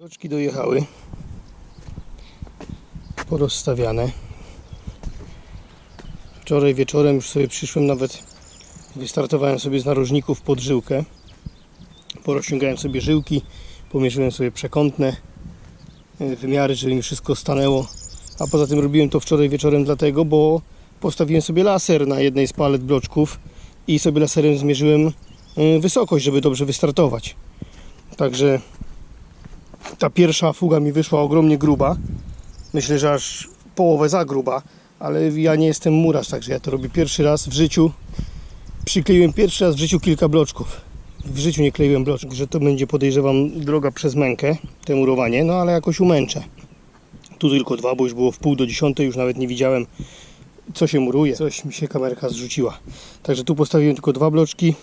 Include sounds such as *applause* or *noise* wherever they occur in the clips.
Bloczki dojechały. Porozstawiane. Wczoraj wieczorem już sobie przyszłem nawet wystartowałem sobie z narożników pod żyłkę. Porozciągałem sobie żyłki, pomierzyłem sobie przekątne e, wymiary, żeby mi wszystko stanęło. A poza tym robiłem to wczoraj wieczorem dlatego, bo postawiłem sobie laser na jednej z palet bloczków i sobie laserem zmierzyłem e, wysokość, żeby dobrze wystartować. Także ta pierwsza fuga mi wyszła ogromnie gruba. Myślę, że aż połowę za gruba, ale ja nie jestem murarz, także ja to robię pierwszy raz w życiu. Przykleiłem pierwszy raz w życiu kilka bloczków. W życiu nie kleiłem bloczek, że to będzie podejrzewam droga przez mękę, te murowanie, no ale jakoś umęczę. Tu tylko dwa, bo już było w pół do dziesiątej, już nawet nie widziałem co się muruje. Coś mi się kamerka zrzuciła. Także tu postawiłem tylko dwa bloczki,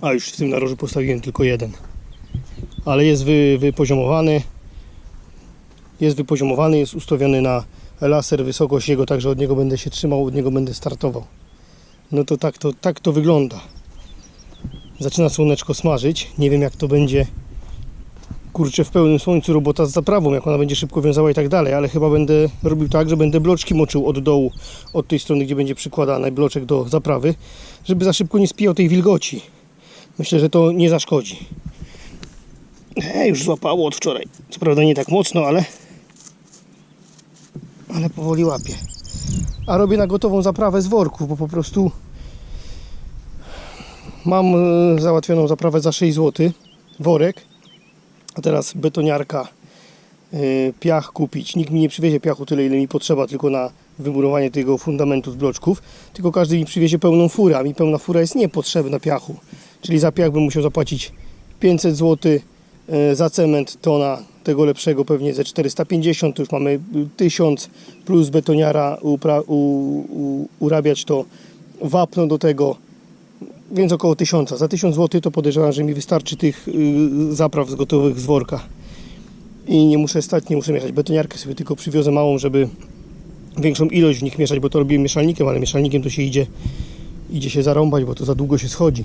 a już w tym narożu postawiłem tylko jeden ale jest wy, wypoziomowany. Jest wypoziomowany, jest ustawiony na laser, wysokość jego, także od niego będę się trzymał, od niego będę startował. No to tak to, tak to wygląda. Zaczyna słoneczko smażyć. Nie wiem jak to będzie kurczę w pełnym słońcu robota z zaprawą, jak ona będzie szybko wiązała i tak dalej, ale chyba będę robił tak, że będę bloczki moczył od dołu, od tej strony, gdzie będzie przykładany bloczek do zaprawy, żeby za szybko nie spijał tej wilgoci. Myślę, że to nie zaszkodzi. E, już złapało od wczoraj. Co prawda nie tak mocno, ale ale powoli łapie. A robię na gotową zaprawę z worków, bo po prostu mam e, załatwioną zaprawę za 6 zł. Worek. A teraz betoniarka, e, piach kupić. Nikt mi nie przywiezie piachu tyle, ile mi potrzeba, tylko na wymurowanie tego fundamentu z bloczków. Tylko każdy mi przywiezie pełną furę, a mi pełna fura jest niepotrzebna piachu. Czyli za piach bym musiał zapłacić 500 zł, za cement tona tego lepszego pewnie ze 450 to już mamy 1000 plus betoniara upra, u, u, urabiać to wapno do tego więc około 1000 za 1000 zł to podejrzewam, że mi wystarczy tych y, zapraw z gotowych z worka. I nie muszę stać, nie muszę mieszać. Betoniarkę sobie tylko przywiozę małą, żeby większą ilość w nich mieszać, bo to robiłem mieszalnikiem, ale mieszalnikiem to się idzie idzie się zarąbać, bo to za długo się schodzi.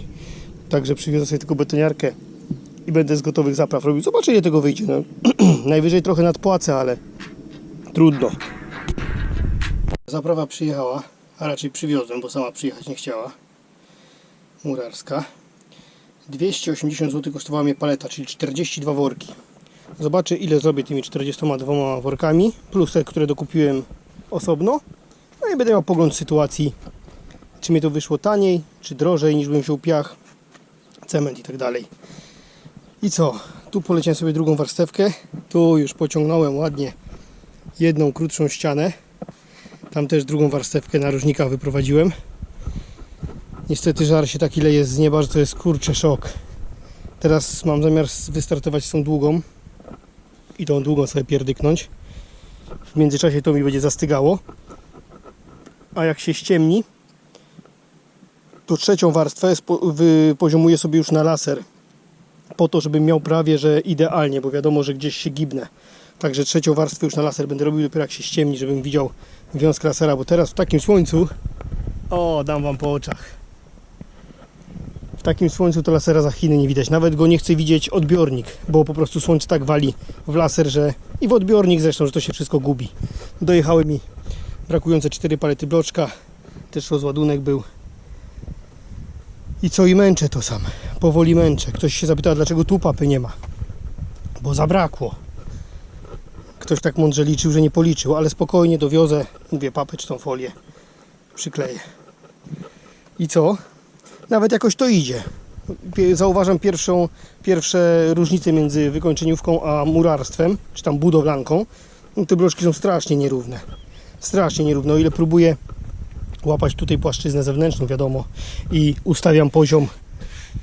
Także przywiozę sobie tylko betoniarkę i będę z gotowych zapraw robił. Zobaczę ile tego wyjdzie. No. *clears throat* Najwyżej trochę nadpłacę, ale trudno. Zaprawa przyjechała, a raczej przywiozłem, bo sama przyjechać nie chciała. Murarska. 280 zł kosztowała mnie paleta, czyli 42 worki. Zobaczę ile zrobię tymi 42 workami, plus te, które dokupiłem osobno. No i będę miał pogląd sytuacji, czy mi to wyszło taniej, czy drożej niż bym wziął piach, cement i tak dalej. I co? Tu poleciałem sobie drugą warstewkę. Tu już pociągnąłem ładnie jedną krótszą ścianę. Tam też drugą warstewkę narożnika wyprowadziłem. Niestety żar się taki leje z nieba, że to jest kurcze szok. Teraz mam zamiar wystartować z tą długą i tą długą sobie pierdyknąć. W międzyczasie to mi będzie zastygało. A jak się ściemni, to trzecią warstwę poziomuję sobie już na laser po to, żebym miał prawie, że idealnie, bo wiadomo, że gdzieś się gibnę. Także trzecią warstwę już na laser będę robił dopiero jak się ściemni, żebym widział wiązk lasera, bo teraz w takim słońcu, o dam wam po oczach. W takim słońcu to lasera za Chiny nie widać. Nawet go nie chcę widzieć odbiornik, bo po prostu słońce tak wali w laser, że i w odbiornik zresztą, że to się wszystko gubi. Dojechały mi brakujące cztery palety bloczka. Też rozładunek był. I co i męczę to sam. Powoli męczę. Ktoś się zapyta, dlaczego tu papy nie ma. Bo zabrakło. Ktoś tak mądrze liczył, że nie policzył, ale spokojnie dowiozę, mówię, papę czy tą folię przykleję. I co? Nawet jakoś to idzie. Zauważam pierwszą, pierwsze różnice między wykończeniówką a murarstwem, czy tam budowlanką. Te bloczki są strasznie nierówne. Strasznie nierówne. O ile próbuję łapać tutaj płaszczyznę zewnętrzną, wiadomo, i ustawiam poziom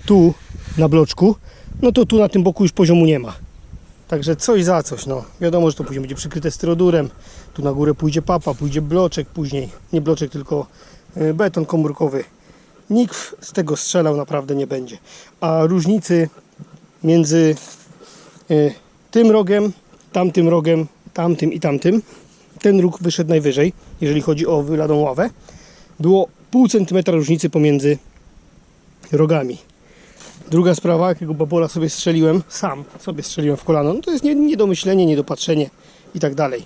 tu na bloczku, no to tu na tym boku już poziomu nie ma. Także coś za coś, no. Wiadomo, że to później będzie przykryte styrodurem, tu na górę pójdzie papa, pójdzie bloczek później, nie bloczek, tylko e, beton komórkowy. Nikt z tego strzelał naprawdę nie będzie. A różnicy między e, tym rogiem, tamtym rogiem, tamtym i tamtym, ten róg wyszedł najwyżej, jeżeli chodzi o wylaną ławę było pół centymetra różnicy pomiędzy rogami. Druga sprawa, jakiego babola sobie strzeliłem, sam sobie strzeliłem w kolano, no to jest nie- niedomyślenie, niedopatrzenie i tak dalej.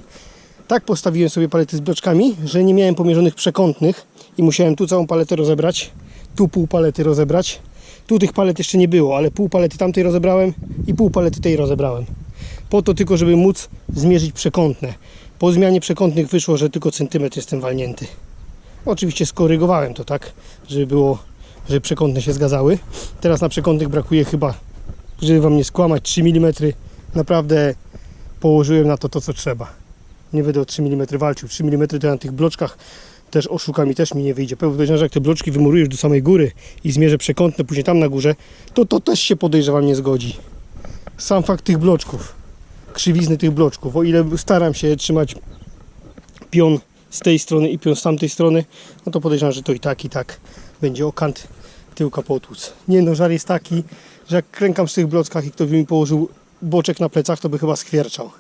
Tak postawiłem sobie palety z bloczkami, że nie miałem pomierzonych przekątnych i musiałem tu całą paletę rozebrać, tu pół palety rozebrać. Tu tych palet jeszcze nie było, ale pół palety tamtej rozebrałem i pół palety tej rozebrałem. Po to tylko, żeby móc zmierzyć przekątne. Po zmianie przekątnych wyszło, że tylko centymetr jestem walnięty. Oczywiście skorygowałem to tak, żeby było, żeby przekątne się zgadzały. Teraz na przekątnych brakuje chyba, żeby wam nie skłamać, 3 mm. Naprawdę położyłem na to to, co trzeba. Nie będę o 3 mm walczył. 3 mm to ja na tych bloczkach też oszukam i też mi nie wyjdzie. Podejrzewam, że jak te bloczki wymurujesz do samej góry i zmierzę przekątne później tam na górze, to to też się podejrzewam nie zgodzi. Sam fakt tych bloczków, krzywizny tych bloczków, o ile staram się trzymać pion z tej strony i pion z tamtej strony, no to podejrzewam, że to i tak, i tak będzie o kant tyłka potłuc. Nie no, żar jest taki, że jak krękam z tych blockach i ktoś by mi położył boczek na plecach, to by chyba skwierczał.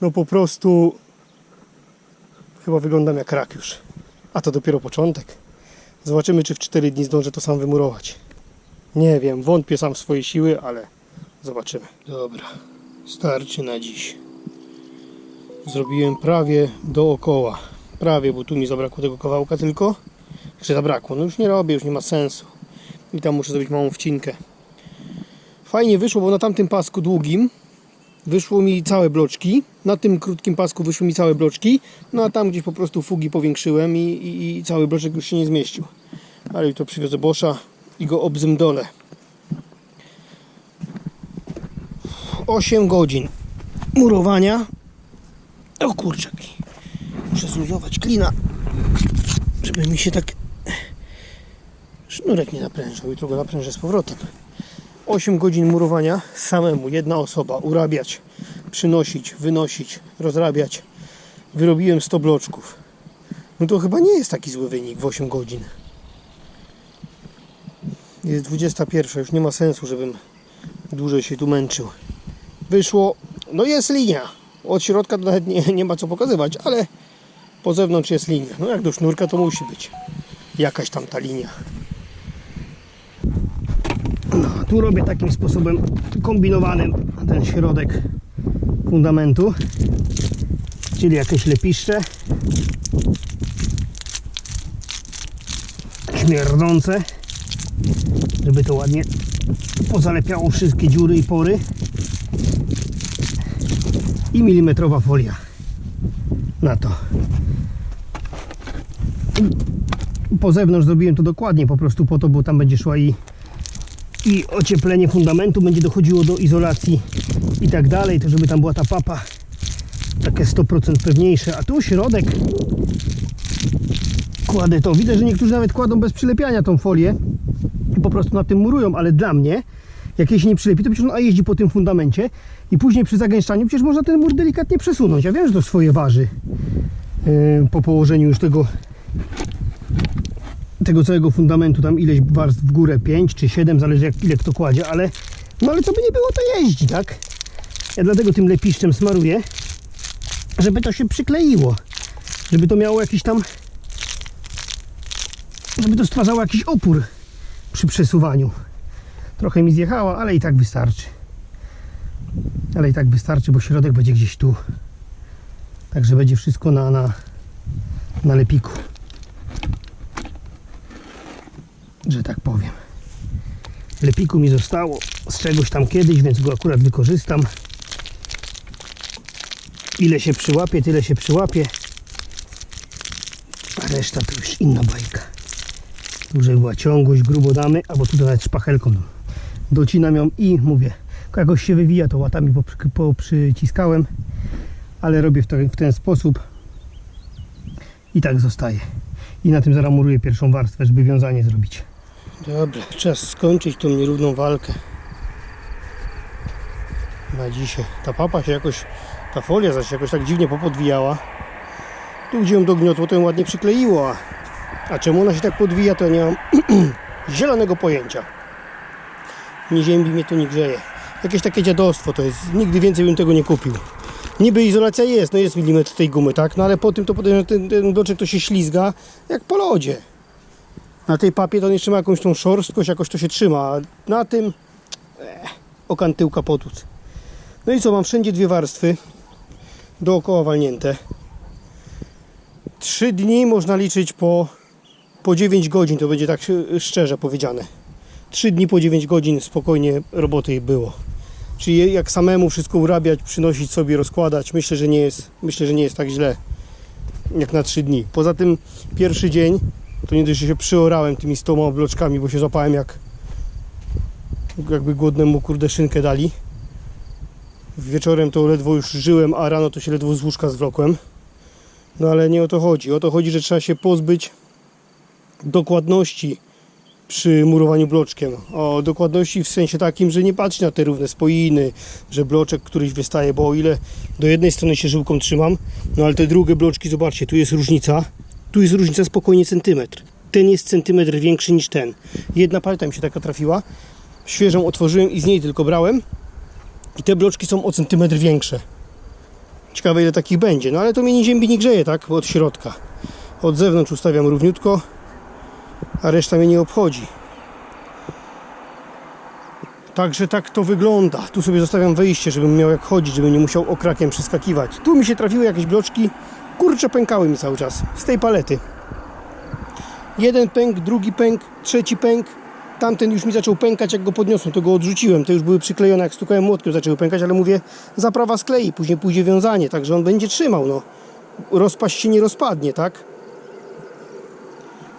No po prostu chyba wyglądam jak rak już. A to dopiero początek. Zobaczymy, czy w 4 dni zdążę to sam wymurować. Nie wiem, wątpię sam w swoje siły, ale zobaczymy. Dobra, starczy na dziś. Zrobiłem prawie dookoła. Prawie, bo tu mi zabrakło tego kawałka tylko. Czy zabrakło? No już nie robię, już nie ma sensu. I tam muszę zrobić małą wcinkę. Fajnie wyszło, bo na tamtym pasku długim wyszło mi całe bloczki. Na tym krótkim pasku wyszły mi całe bloczki. No a tam gdzieś po prostu fugi powiększyłem i, i, i cały bloczek już się nie zmieścił. Ale to przywiozę Boscha i go obzymdolę. 8 godzin murowania. O kurczaki. Muszę zluzować klina, żeby mi się tak sznurek nie naprężał. Jutro go naprężę z powrotem. 8 godzin murowania samemu, jedna osoba, urabiać, przynosić, wynosić, rozrabiać. Wyrobiłem 100 bloczków. No to chyba nie jest taki zły wynik w 8 godzin. Jest 21, już nie ma sensu, żebym dłużej się tu męczył. Wyszło, no jest linia. Od środka to nawet nie, nie ma co pokazywać, ale po zewnątrz jest linia. No jak do sznurka to musi być jakaś tam ta linia. No, tu robię takim sposobem kombinowanym ten środek fundamentu, czyli jakieś lepiszcze śmierdzące, żeby to ładnie pozalepiało wszystkie dziury i pory i milimetrowa folia na to. Po zewnątrz zrobiłem to dokładnie po prostu po to, bo tam będzie szła i i ocieplenie fundamentu będzie dochodziło do izolacji i tak dalej, to żeby tam była ta papa takie 100% pewniejsze, a tu środek kładę to, widzę, że niektórzy nawet kładą bez przylepiania tą folię i po prostu na tym murują, ale dla mnie jak jej się nie przylepi, to przecież ona jeździ po tym fundamencie i później przy zagęszczaniu przecież można ten mur delikatnie przesunąć, ja wiem, że to swoje waży yy, po położeniu już tego tego całego fundamentu, tam ileś warstw w górę, 5 czy 7, zależy jak ile kto kładzie, ale no ale co by nie było, to jeździ, tak? Ja dlatego tym lepiszczem smaruję, żeby to się przykleiło, żeby to miało jakiś tam, żeby to stwarzało jakiś opór przy przesuwaniu. Trochę mi zjechała, ale i tak wystarczy. Ale i tak wystarczy, bo środek będzie gdzieś tu. Także będzie wszystko na, na, na lepiku. Że tak powiem. Lepiku mi zostało z czegoś tam kiedyś, więc go akurat wykorzystam. Ile się przyłapie, tyle się przyłapie. A reszta to już inna bajka. Tu, była ciągłość, grubo damy, albo tutaj nawet szpachelką docinam ją i mówię, jakoś się wywija, to łatami poprzy- poprzyciskałem, ale robię w, to, w ten sposób i tak zostaje. I na tym zaramuruję pierwszą warstwę, żeby wiązanie zrobić. Dobra, czas skończyć tą nierówną walkę. Na dzisiaj. Ta papa się jakoś, ta folia zaś jakoś tak dziwnie popodwijała. Tu gdzie ją dogniotło, to ją ładnie przykleiło. A, a czemu ona się tak podwija, to ja nie mam *clears throat* zielonego pojęcia. Nie ziębi mnie to nie grzeje. Jakieś takie dziadostwo to jest. Nigdy więcej bym tego nie kupił. Niby izolacja jest, no jest milimetr tej gumy, tak? No ale po tym to potem ten, ten bloczek to się ślizga jak po lodzie. Na tej papie to jeszcze ma jakąś tą szorstkość, jakoś to się trzyma, a na tym eh, okan tyłka potłuc. No i co, mam wszędzie dwie warstwy dookoła walnięte. Trzy dni można liczyć po, po 9 godzin, to będzie tak się- szczerze powiedziane. Trzy dni po 9 godzin spokojnie roboty było. Czyli jak samemu wszystko urabiać, przynosić sobie, rozkładać, myślę, że nie jest, myślę, że nie jest tak źle jak na 3 dni. Poza tym pierwszy dzień to nie dość, że się przyorałem tymi stoma bloczkami, bo się złapałem jak jakby głodnemu kurde szynkę dali. Wieczorem to ledwo już żyłem, a rano to się ledwo z łóżka zwlokłem. No ale nie o to chodzi. O to chodzi, że trzeba się pozbyć dokładności przy murowaniu bloczkiem. O dokładności w sensie takim, że nie patrzeć na te równe spoiny, że bloczek któryś wystaje, bo o ile do jednej strony się żyłką trzymam, no ale te drugie bloczki, zobaczcie, tu jest różnica. Tu jest różnica spokojnie centymetr. Ten jest centymetr większy niż ten. Jedna paleta mi się taka trafiła. Świeżą otworzyłem i z niej tylko brałem. I te bloczki są o centymetr większe. Ciekawe ile takich będzie. No ale to mnie nie ziemi nie grzeje, tak? Od środka. Od zewnątrz ustawiam równiutko, a reszta mnie nie obchodzi. Także tak to wygląda. Tu sobie zostawiam wejście, żebym miał jak chodzić, żebym nie musiał okrakiem przeskakiwać. Tu mi się trafiły jakieś bloczki. Kurcze pękały mi cały czas z tej palety. Jeden pęk, drugi pęk, trzeci pęk. Tamten już mi zaczął pękać, jak go podniosłem, to go odrzuciłem. Te już były przyklejone, jak stukałem młotkiem, zaczęły pękać, ale mówię, zaprawa sklei, później pójdzie wiązanie, także on będzie trzymał, no. Rozpaść się nie rozpadnie, tak?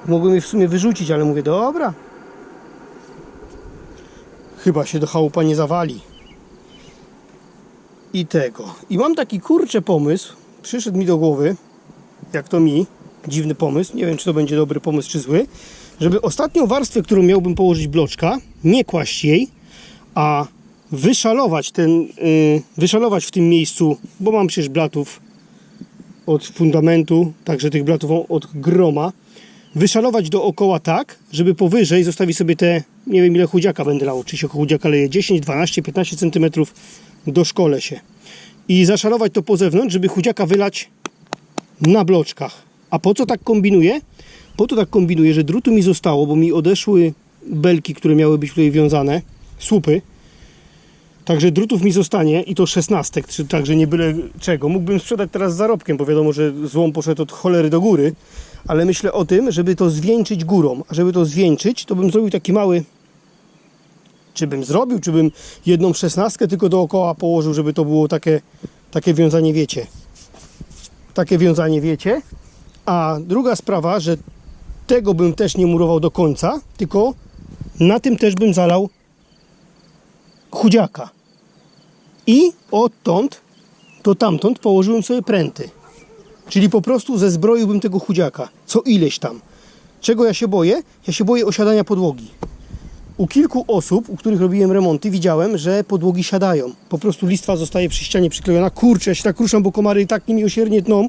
Mogłem je w sumie wyrzucić, ale mówię, dobra. Chyba się do chałupa nie zawali. I tego. I mam taki kurczę pomysł, przyszedł mi do głowy, jak to mi, dziwny pomysł, nie wiem czy to będzie dobry pomysł czy zły, żeby ostatnią warstwę, którą miałbym położyć bloczka, nie kłaść jej, a wyszalować ten, yy, wyszalować w tym miejscu, bo mam przecież blatów od fundamentu, także tych blatów od groma, wyszalować dookoła tak, żeby powyżej zostawić sobie te, nie wiem ile chudziaka będę lał, czy się chudziaka leje 10, 12, 15 cm do szkole się. I zaszalować to po zewnątrz, żeby chudziaka wylać na bloczkach. A po co tak kombinuję? Po to tak kombinuję, że drutu mi zostało, bo mi odeszły belki, które miały być tutaj wiązane, słupy. Także drutów mi zostanie i to 16, czy- także nie byle czego. Mógłbym sprzedać teraz zarobkiem, bo wiadomo, że złom poszedł od cholery do góry, ale myślę o tym, żeby to zwieńczyć górą. A żeby to zwieńczyć, to bym zrobił taki mały. Czy bym zrobił, czy bym jedną szesnastkę tylko dookoła położył, żeby to było takie, takie wiązanie, wiecie. Takie wiązanie, wiecie. A druga sprawa, że tego bym też nie murował do końca, tylko na tym też bym zalał chudziaka. I odtąd do tamtąd położyłem sobie pręty. Czyli po prostu zezbroiłbym tego chudziaka. Co ileś tam. Czego ja się boję? Ja się boję osiadania podłogi. U kilku osób, u których robiłem remonty, widziałem, że podłogi siadają. Po prostu listwa zostaje przy ścianie przyklejona. Kurczę, ja się tak ruszam, bo komary i tak niemiłosiernie tną.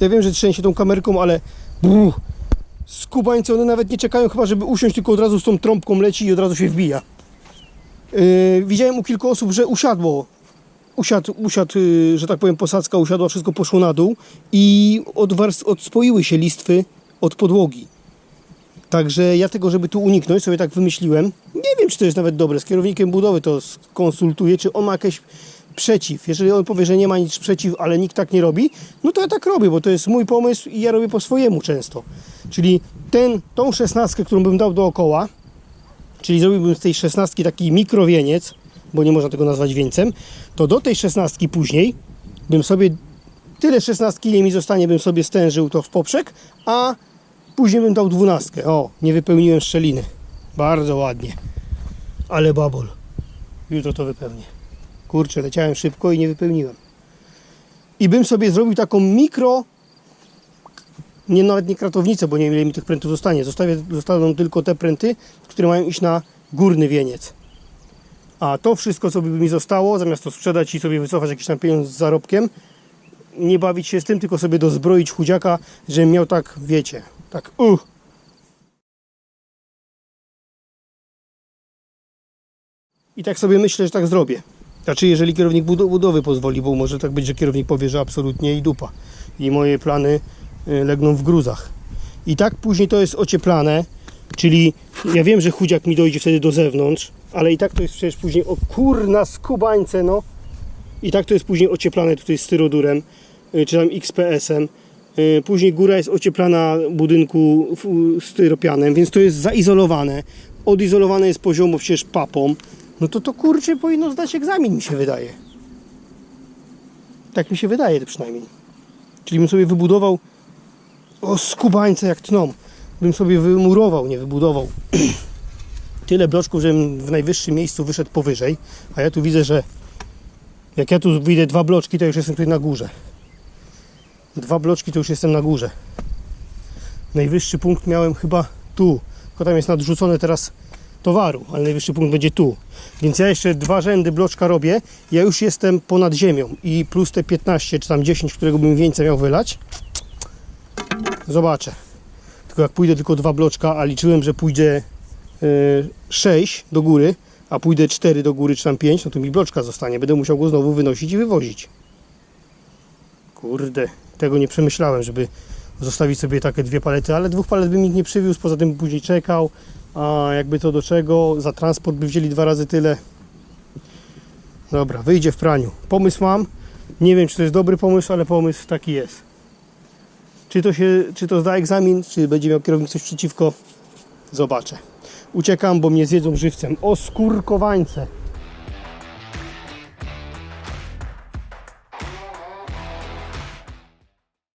Ja wiem, że trzęsie tą kamerką, ale buh, skubańce one nawet nie czekają chyba, żeby usiąść, tylko od razu z tą trąbką leci i od razu się wbija. Yy, widziałem u kilku osób, że usiadło. Usiadł, usiadł, yy, że tak powiem, posadzka usiadła, wszystko poszło na dół i odwars- odspoiły się listwy od podłogi. Także ja tego, żeby tu uniknąć, sobie tak wymyśliłem. Nie wiem, czy to jest nawet dobre. Z kierownikiem budowy to konsultuję, czy on ma jakieś przeciw. Jeżeli on powie, że nie ma nic przeciw, ale nikt tak nie robi, no to ja tak robię, bo to jest mój pomysł i ja robię po swojemu często. Czyli ten, tą szesnastkę, którą bym dał dookoła, czyli zrobiłbym z tej szesnastki taki mikrowieniec, bo nie można tego nazwać wieńcem, to do tej szesnastki później bym sobie tyle szesnastki, ile mi zostanie, bym sobie stężył to w poprzek, a później bym dał dwunastkę. O, nie wypełniłem szczeliny. Bardzo ładnie. Ale babol. Jutro to wypełnię. Kurczę, leciałem szybko i nie wypełniłem. I bym sobie zrobił taką mikro nie nawet nie kratownicę, bo nie wiem ile mi tych prętów zostanie. Zostawię, zostaną tylko te pręty, które mają iść na górny wieniec. A to wszystko, co by mi zostało, zamiast to sprzedać i sobie wycofać jakiś tam pieniądz z zarobkiem, nie bawić się z tym, tylko sobie dozbroić chudziaka, żebym miał tak, wiecie, tak uh. I tak sobie myślę, że tak zrobię. Znaczy, jeżeli kierownik budo- budowy pozwoli, bo może tak być, że kierownik powie, że absolutnie i dupa. I moje plany y, legną w gruzach. I tak później to jest ocieplane. Czyli ja wiem, że chudziak mi dojdzie wtedy do zewnątrz, ale i tak to jest przecież później o kurna skubańce, no. I tak to jest później ocieplane tutaj styrodurem, y, czy tam XPS-em. Y, Później góra jest ocieplana budynku styropianem, więc to jest zaizolowane. Odizolowane jest poziomo przecież papą. No to to kurczę powinno zdać egzamin, mi się wydaje. Tak mi się wydaje przynajmniej. Czyli bym sobie wybudował o skubańce jak tną. Bym sobie wymurował, nie wybudował. *clears throat* Tyle bloczków, żebym w najwyższym miejscu wyszedł powyżej. A ja tu widzę, że jak ja tu wyjdę dwa bloczki, to już jestem tutaj na górze. Dwa bloczki to już jestem na górze. Najwyższy punkt miałem chyba tu. Tylko tam jest nadrzucone teraz towaru, ale najwyższy punkt będzie tu. Więc ja jeszcze dwa rzędy bloczka robię. Ja już jestem ponad ziemią i plus te 15 czy tam 10, którego bym więcej miał wylać. Zobaczę. Tylko jak pójdę tylko dwa bloczka, a liczyłem, że pójdzie 6 do góry, a pójdę 4 do góry, czy tam 5, no to mi bloczka zostanie. Będę musiał go znowu wynosić i wywozić. Kurde, tego nie przemyślałem, żeby zostawić sobie takie dwie palety, ale dwóch palet bym nikt nie przywiózł, poza tym później czekał, a jakby to do czego, za transport by wzięli dwa razy tyle. Dobra, wyjdzie w praniu. Pomysł mam, nie wiem czy to jest dobry pomysł, ale pomysł taki jest. Czy to, się, czy to zda egzamin, czy będzie miał kierownik coś przeciwko, zobaczę. Uciekam, bo mnie zjedzą żywcem. O skurkowańce.